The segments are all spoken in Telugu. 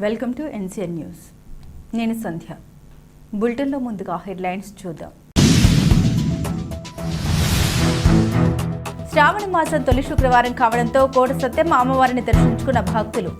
Welcome to NCN news. నేను సంధ్య. బులెటిన్లో ముందుగా హెడ్లైన్స్ చూద్దాం. శ్రావణ మాసం తొలి శుక్రవారం కావడంతో కోట సత్యమ్మ అమ్మవారిని దర్శించుకున్న భక్తులు.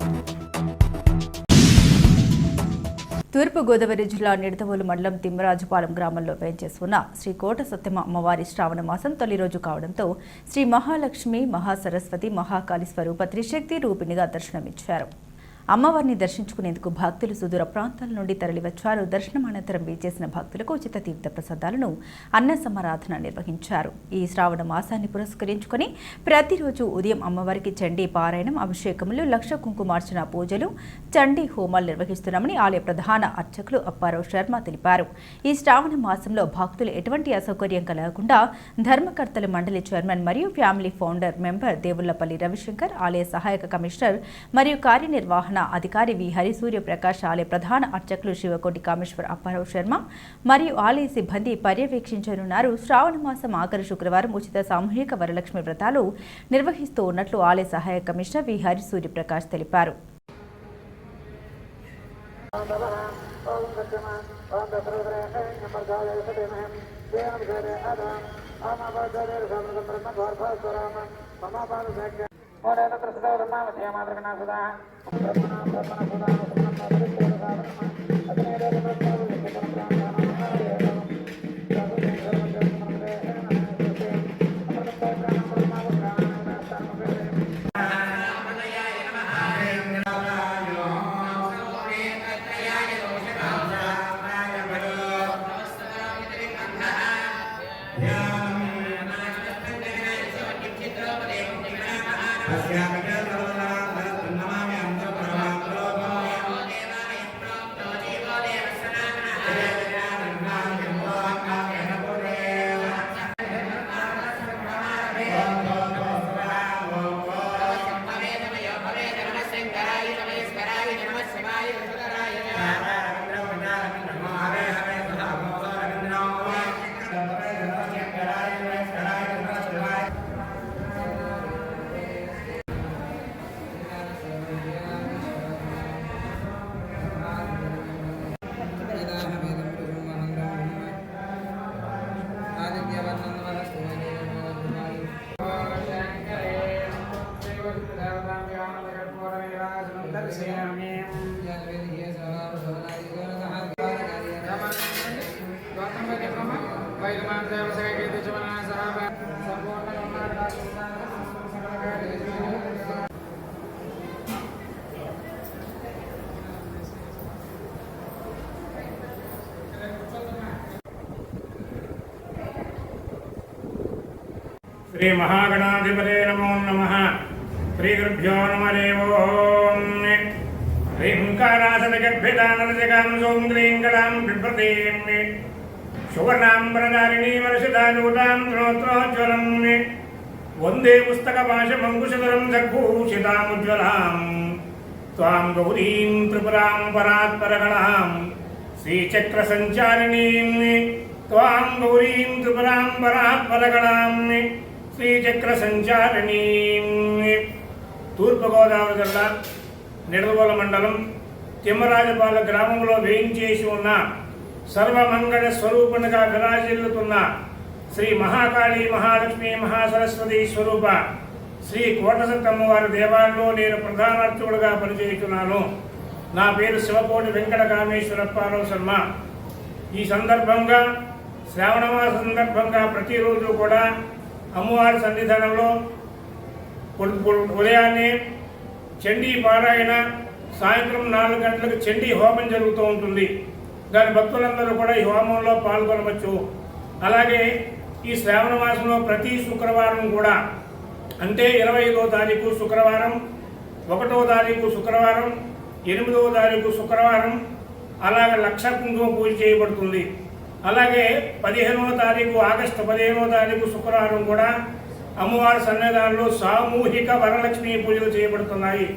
తూర్పుగోదావరి జిల్లా నిడతవోలు మండలం తిమ్మరాజుపాలెం గ్రామంలో వేంచేసుకున్న శ్రీ కోట సత్యమ అమ్మవారి శ్రావణ మాసం తొలి రోజు కావడంతో శ్రీ మహాలక్ష్మి మహాసరస్వతి మహాకాళి స్వరూప త్రిశక్తి రూపిణిగా దర్శనమిచ్చారు. అమ్మవారిని దర్శించుకునేందుకు భక్తులు సుదూర ప్రాంతాల నుండి తరలివచ్చారు. దర్శనం అనంతరం వేచేసిన భక్తులకు ఉచిత తీర్థ ప్రసాదాలను అన్న సమారాధన నిర్వహించారు. ఈ శ్రావణ మాసాన్ని పురస్కరించుకుని ప్రతిరోజు ఉదయం అమ్మవారికి చండీ పారాయణం అభిషేకములు లక్ష కుంకుమార్చన పూజలు చండీ హోమాలు నిర్వహిస్తున్నామని ఆలయ ప్రధాన అర్చకులు అప్పారావు శర్మ తెలిపారు. ఈ శ్రావణ మాసంలో భక్తులు ఎటువంటి అసౌకర్యం కలగకుండా ధర్మకర్తల మండలి చైర్మన్ మరియు family founder member Devullapalli Ravishankar ఆలయ సహాయక కమిషనర్ మరియు కార్యనిర్వహణ అధికారి వి. హరిసూర్య ప్రకాష్ ఆలయ ప్రధాన అర్చకులు శివకోటి కామేశ్వర్ అప్పారావు శర్మ మరియు ఆలయ సిబ్బంది పర్యవేక్షించనున్నారు. శ్రావణ మాసం ఆఖరి శుక్రవారం ఉచిత సామూహిక వరలక్ష్మి వ్రతాలు నిర్వహిస్తూ ఉన్నట్లు ఆలయ సహాయక కమిషనర్ వి. హరిసూర్య ప్రకాష్ తెలిపారు. మూడే తత్ర సుధా బ్రహ్మావధ్య మాతృకణా సుధా బ్రహ్మణ Yeah. శ్రీ మహాగణాధిపతే నమో నమ శ్రీ గురుభ్యో నమ ఓం హ్రీంకారాసనగర్భిదానరజగాం సోం గ్రీం కళాం బిభ్రతీం సువర్ణాంబరధారిణీ వర్షదానూతాం వందే పుస్తకపాశమంకుశధరం సద్భూషితాముజ్వలాం త్వాం గౌరీం త్రిపురాం పరాత్పరగణాం. శ్రీచక్రసంచారిణీం త్వాం గౌరీం త్రిపురాం పరాత్పరగణాం శ్రీచక్రసంచారిణీ తూర్పుగోదావరి జిల్లా నిడదవోల మండలం తిమ్మరాజపాల గ్రామంలో వేయించేసి ఉన్న సర్వమంగళ స్వరూపునిగా విరాజిల్లుతున్న శ్రీ మహాకాళి మహాలక్ష్మి మహాసరస్వతి స్వరూప శ్రీ కోటసత్తమ్మ వారి దేవాలయంలో నేను ప్రధానార్చకుడుగా పనిచేస్తున్నాను. నా పేరు శివకోటి వెంకట కామేశ్వరప్పారావు శర్మ. ఈ సందర్భంగా శ్రావణమాస సందర్భంగా ప్రతిరోజు కూడా అమ్మవారి సన్నిధానంలో ఉదయాన్నే చండీ పారాయణ సాయంత్రం నాలుగు గంటలకు చండీ హోమం జరుగుతూ ఉంటుంది. దాని భక్తులందరూ కూడా ఈ హోమంలో పాల్గొనవచ్చు. అలాగే ఈ శ్రావణ మాసంలో ప్రతి శుక్రవారం కూడా అంటే ఇరవై ఐదో తారీఖు శుక్రవారం ఒకటో తారీఖు శుక్రవారం ఎనిమిదవ తారీఖు శుక్రవారం అలాగే లక్ష కుంకుమ పూజ చేయబడుతుంది. అలాగే పదిహేనవ తారీఖు ఆగస్టు పదిహేనవ తారీఖు శుక్రవారం కూడా అమ్మవారి సన్నిధానంలో సామూహిక వరలక్ష్మి పూజలు చేయబడుతున్నాయి.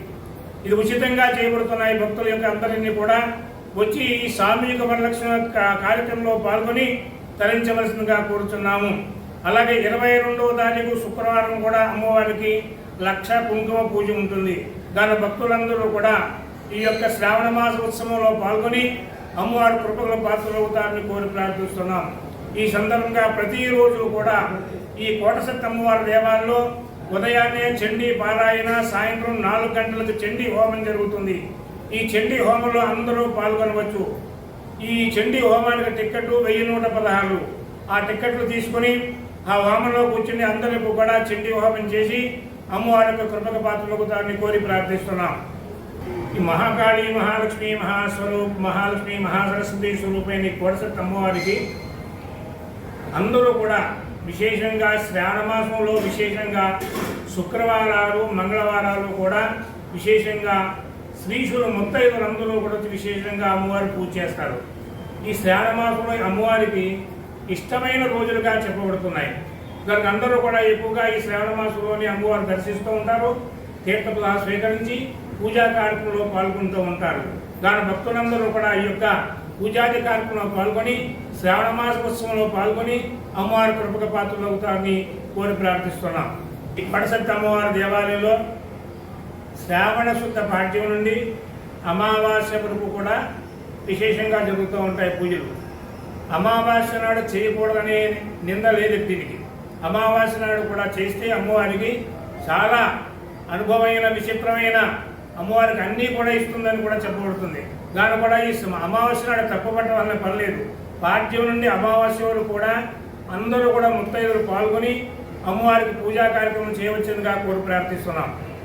ఇది ఉచితంగా చేయబడుతున్నాయి. భక్తుల యొక్క అందరినీ కూడా వచ్చి ఈ సామూహిక వరలక్ష్మి కా- కార్యక్రమంలో పాల్గొని తరించవలసిందిగా కోరుతున్నాము అలాగే ఇరవై రెండవ తారీఖు శుక్రవారం కూడా అమ్మవారికి లక్ష కుంకుమ పూజ ఉంటుంది. దాని భక్తులందరూ కూడా ఈ యొక్క శ్రావణ మాస ఉత్సవంలో పాల్గొని అమ్మవారి కృపకుల పాత్రలవుతారని కోరి ప్రార్థిస్తున్నాం. ఈ సందర్భంగా ప్రతిరోజు కూడా ఈ కోటసత్తి అమ్మవారి దేవాలయంలో ఉదయాన్నే చండీ పారాయణ సాయంత్రం నాలుగు గంటలకు చండీ హోమం జరుగుతుంది. ఈ చండీ హోమంలో అందరూ పాల్గొనవచ్చు. ఈ చండీ హోమానికి టిక్కెట్ వెయ్యి నూట పదహారు. ఆ టిక్కెట్లు తీసుకుని ఆ హోమంలో కూర్చుని అందరికీ కూడా చండీ హోమం చేసి అమ్మవారి యొక్క కృపక పాత్రలకు దాన్ని కోరి ప్రార్థిస్తున్నాం. ఈ మహాకాళి మహాలక్ష్మి మహాస్వరూప్ మహాలక్ష్మి మహాసరస్వతి స్వరూపైన కోడసత్ అమ్మవారికి అందరూ కూడా విశేషంగా శ్రావణ మాసంలో విశేషంగా శుక్రవారాలు మంగళవారాలు కూడా విశేషంగా శ్రీశులు ముత్తైదులందరూ కూడా విశేషంగా అమ్మవారి పూజ చేస్తారు. ఈ శ్రావణ మాసంలో అమ్మవారికి ఇష్టమైన రోజులుగా చెప్పబడుతున్నాయి. కనుక అందరూ కూడా ఎక్కువగా ఈ శ్రావణ మాసంలోని అమ్మవారు దర్శిస్తూ ఉంటారు. తీర్థపులా స్వీకరించి పూజా కార్యక్రమంలో పాల్గొంటూ ఉంటారు. దాని భక్తులందరూ కూడా ఈ యొక్క పూజాది కార్యక్రమంలో పాల్గొని శ్రావణ మాస ఉత్సవంలో పాల్గొని అమ్మవారి కృపక పాత్రలవుతారని కోరి ప్రార్థిస్తున్నాం. ఈ పడసత్తి అమ్మవారి దేవాలయంలో శ్రావణ శుద్ధ పాఠ్యం నుండి అమావాస్య వరకు కూడా విశేషంగా జరుగుతూ ఉంటాయి పూజలు. అమావాస్య నాడు చేయకూడదనే నింద లేదు దీనికి. అమావాస్య నాడు కూడా చేస్తే అమ్మవారికి చాలా అనుభవమైన విచిత్రమైన అమ్మవారికి అన్నీ కూడా ఇస్తుందని కూడా చెప్పబడుతుంది. దాని కూడా ఈ అమావాస్య నాడు తప్పబట్టడం వల్ల పర్లేదు. పార్టీ నుండి అమావాస్య వరకు కూడా అందరూ కూడా ముత్తైదులు పాల్గొని అమ్మవారికి పూజా కార్యక్రమం చేయవచ్చుగా కోరి ప్రార్థిస్తున్నాం.